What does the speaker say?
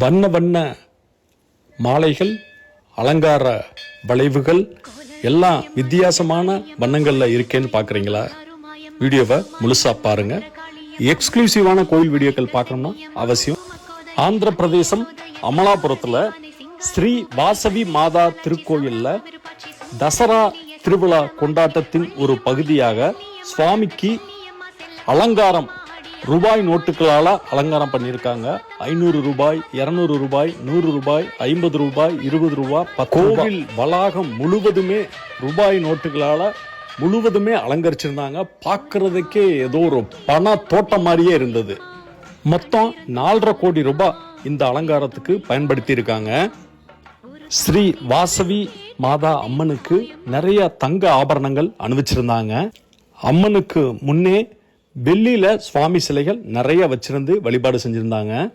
வண்ண வண்ண மாலைகள் அலங்கார வளைவுகள் எல்லாம் வித்தியாசமான வண்ணங்களில் இருக்கேன்னு பார்க்குறீங்களா வீடியோவை முழுசாக பாருங்கள் எக்ஸ்க்ளூசிவான கோயில் வீடியோக்கள் பார்க்கணும்னா அவசியம். ஆந்திர பிரதேசம் அமலாபுரத்தில் ஸ்ரீ வாசவி மாதா திருக்கோயிலில் தசரா திருவிழா கொண்டாட்டத்தின் ஒரு பகுதியாக சுவாமிக்கு அலங்காரம் ரூபாய் நோட்டுகளால் அலங்காரம் பண்ணியிருக்காங்க. ஐநூறு ரூபாய் இரநூறு ரூபாய் நூறு ரூபாய் ஐம்பது ரூபாய் இருபது ரூபாய் கோவில் வளாகம் முழுவதுமே ரூபாய் நோட்டுகளால் முழுவதுமே அலங்கரிச்சிருந்தாங்க. பார்க்கறதுக்கே ஏதோ ஒரு பண தோட்டம் மாதிரியே இருந்தது. மொத்தம் நாலரை கோடி ரூபாய் இந்த அலங்காரத்துக்கு பயன்படுத்தியிருக்காங்க. ஸ்ரீ வாசவி மாதா அம்மனுக்கு நிறைய தங்க ஆபரணங்கள் அணிவிச்சிருந்தாங்க. அம்மனுக்கு முன்னே டெல்லியில் சுவாமி சிலைகள் நிறைய வச்சிருந்து வழிபாடு செஞ்சிருந்தாங்க.